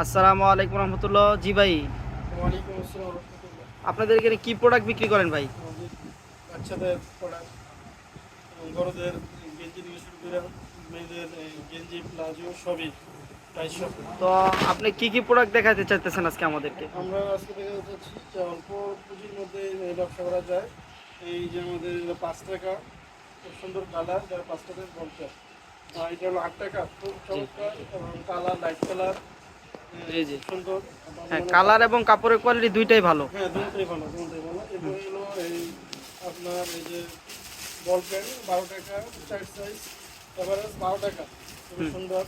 আসসালামু আলাইকুম রহমতুল্লাহ। জি ভাই। আপনাদের এখানে কি প্রোডাক্ট বিক্রি করেন ভাই? বাচ্চাদের প্রোডাক্ট বড়দের গেঞ্জি থেকে শুরু করে মেয়েদের গেঞ্জি প্লাজো সবই তো আপনি কি কি প্রোডাক্ট দেখাতে চাইতেছেন আজকে আমাদেরকে? আমরা আজকে দেখে যাচ্ছি যে অল্প পুঁজির মধ্যে ব্যবসা করা যায়। এই যে আমাদের পাঁচ টাকা খুব সুন্দর কালার যারা পাঁচ টাকার বলছে। এটা হলো আট টাকা খুব চমৎকার এবং কালার লাইট কালার জি, জি। সুন্দর। হ্যাঁ কালার এবং কাপড়ের কোয়ালিটি দুইটাই ভালো। হ্যাঁ দুটোই ভালো দুটোই ভালো। এরপরে হলো এই আপনার এই যে বল পেন বারো টাকা চার সাইজ এভারেজ বারো টাকা। খুবই সুন্দর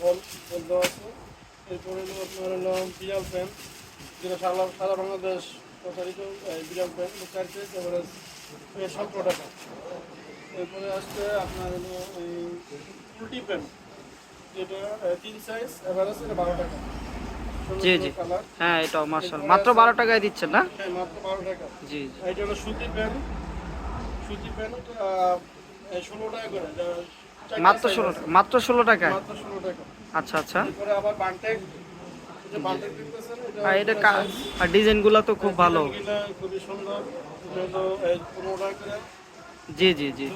বল বল দেওয়া আছে। এরপরে হলো আপনার হলো বিড়াল পেন যেটা সারা সারা বাংলাদেশ প্রচারিত বিড়াল পেন চার সাইজ এভারেজ সতেরো টাকা। এরপরে আসছে আপনার হলো এই উল্টি পেন যেটা আহ, তিন সাইজ এভারেজ এটা বারো টাকা। জি, জি। হ্যাঁ এটা মার্শাল মাত্র বারো টাকায় দিচ্ছেন না? হ্যাঁ মাত্র বারো টাকা। জি জি। এটা হলো সুতি প্যান্ট সুতি প্যান্ট ষোলো টাকা করে মাত্র ষোলো। মাত্র ষোলো টাকায়? মাত্র ষোলো টাকা। আচ্ছা আচ্ছা। আবার বান্টেক এই যে বান্টেক দেখতেছেন এটা আর এটা কা- আর ডিজাইনগুলো তো খুব ভালো। খুবই সুন্দর। জি জি জি।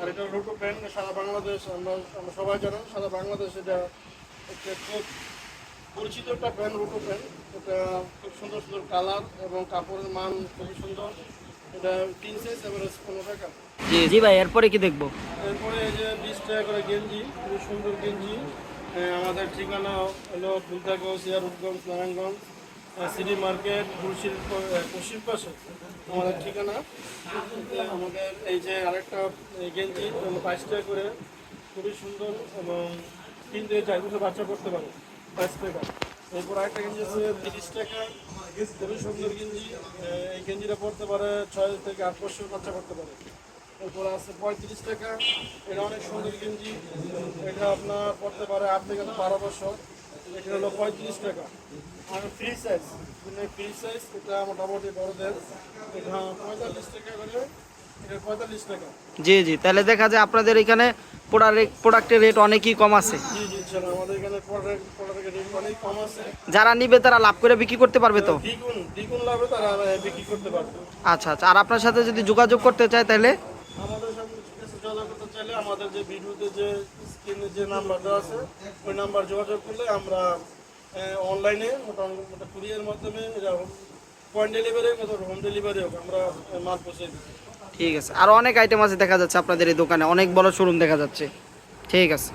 আর এটা রুটো প্যান্ট সারা বাংলাদেশ আমরা আমরা সবাই জানেন সারা বাংলাদেশ এটা একটা খুব পরিচিত একটা প্যান্ট রুটো প্যান্ট এটা খুব সুন্দর সুন্দর কালার এবং কাপড়ের মান খুবই সুন্দর। এটা তিন সাইজ এভারেজ পনেরো টাকা জি জি। ভাই এরপরে কি দেখব? এরপরে এই যে বিশ টাকা করে গেঞ্জি খুবই সুন্দর গেঞ্জি। আমাদের ঠিকানা হলো ফুলতাগঞ্জ ইয়ারুপগঞ্জ নারায়ণগঞ্জ। সিটি মার্কেট মুর্শিদ পশ্চিম পাশে আমাদের ঠিকানা। আমাদের এই যে আরেকটা গেঞ্জি বাইশ টাকা করে খুবই সুন্দর এবং তিন থেকে চার বছর বাচ্চা করতে পারে, বাইশ টাকা। এরপর আরেকটা গেঞ্জি আছে, তিরিশ টাকা। খুবই সুন্দর গেঞ্জি। এই গেঞ্জিটা পড়তে পারে ছয় থেকে আট বছর বাচ্চা করতে পারে। এরপর আছে পঁয়ত্রিশ টাকা। এটা অনেক সুন্দর গেঞ্জি। এটা আপনার পড়তে পারে আট থেকে বারো বছর। এটা হলো পঁয়ত্রিশ টাকা। আর ফ্রি সাইজ ফ্রি সাইজ এটা মোটামুটি বড়দের। এটা পঁয়তাল্লিশ টাকা করে এটা পঁয়তাল্লিশ টাকা। জি জি তাহলে দেখা যায় আপনাদের এখানে প্রোডাক্টের রেট অনেকই কম আছে। যারা নিবে তারা লাভ করে বিক্রি করতে পারবে তো? আচ্ছা আচ্ছা আর আপনার সাথে যদি যোগাযোগ করতে চায় তাহলে? যোগাযোগ করতে চাইলে আমাদের যে ভিডিওতে যে স্ক্রিনে যে নাম্বারটা আছে, ওই নাম্বার যোগাযোগ করলে আমরা অনলাইনে মোটামুটি কুরিয়ার মাধ্যমে পয়েন্ট ডেলিভারি অথবা হোম ডেলিভারি হোক, আমরা মাল পৌঁছে দিই। ঠিক আছে। আর অনেক আইটেম আছে দেখা যাচ্ছে আপনাদের এই দোকানে। অনেক বড় শোরুম দেখা যাচ্ছে। ঠিক আছে।